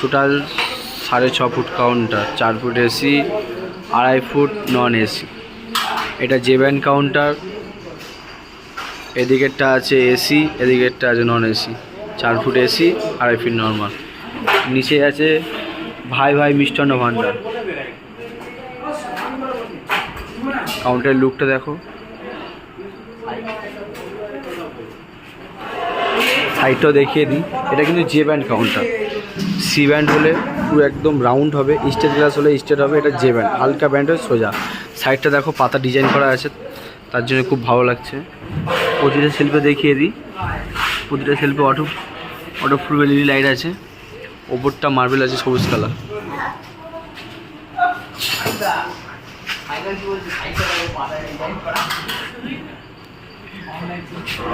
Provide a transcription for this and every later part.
Total সাড়ে ছ foot counter চার ফুট এসি আড়াই ফুট নন এসি এটা জে ব্যান্ড কাউন্টার এদিকেরটা আছে এসি এদিকেরটা আছে নন এসি চার ফুট এসি আড়াই ফুট নর্মাল নিচে আছে ভাই ভাই মিষ্টান্ন ভাণ্ডার কাউন্টারের লুকটা দেখো। সাইডটাও দেখিয়ে দিই। এটা কিন্তু J band counter C band হলে পুরো একদম রাউন্ড হবে স্টেট গ্লাস হলে স্টেট হবে, এটা জে ব্যান্ড, হালকা ব্যান্ড হয় সোজা। সাইডটা দেখো, পাতা ডিজাইন করা আছে, তার জন্য খুব ভালো লাগছে। প্রতিটা শিল্পে দেখিয়ে দিই। প্রতিটা শিল্পে auto auto full LED light আছে, ওপরটা মার্বেল আছে, সবুজ কালার।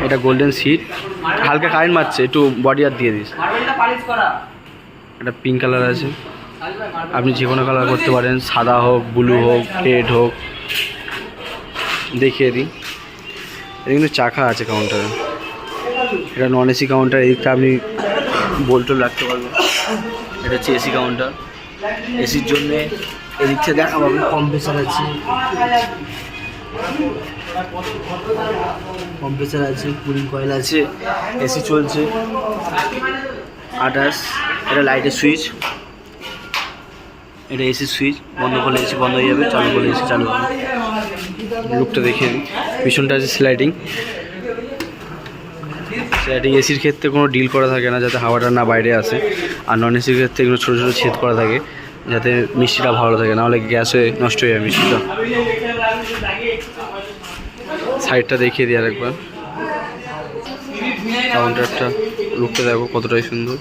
এটা গোল্ডেন সিট হালকা কারেন্ট মারছে, একটু বডি আর দিয়ে দিস। এটা পিঙ্ক কালার আছে। আপনি যে কোনো কালার করতে পারেন, সাদা হোক ব্লু হোক রেড হোক। দেখিয়ে দিই। এটা কিন্তু চাকা আছে কাউন্টারে এটা নন এসি কাউন্টার এদিকটা আপনি বোল্টল রাখতে পারবেন। এটা হচ্ছে এসি কাউন্টার এসির জন্যে এদিক থেকে দেখা পাবেন কম্প্রেসার আছে। কম্প্রেসার আছে কুলিং কয়েল আছে এসি চলছে। আঠাশ। এটা লাইটের সুইচ এটা এসি সুইচ বন্ধ করলে এসি বন্ধ হয়ে যাবে, চালু করলে এসি চালু হবে। লুকটা দেখিয়ে দিই। পিছনটা আছে স্লাইডিং স্লাইডিং এসির ক্ষেত্রে কোনো ডিল করা থাকে না, যাতে হাওয়াটা না বাইরে আসে। আর নন এসির ক্ষেত্রে এগুলো ছোটো ছোটো ছেদ করা থাকে, যাতে মিষ্টিটা ভালো থাকে। নাহলে গ্যাস হয়ে নষ্ট হয়ে যায় মিষ্টিটা। সাইডটা দেখিয়ে দিই আরেকবার। কাউন্টারটা লুকটা দেখো কতটাই সুন্দর।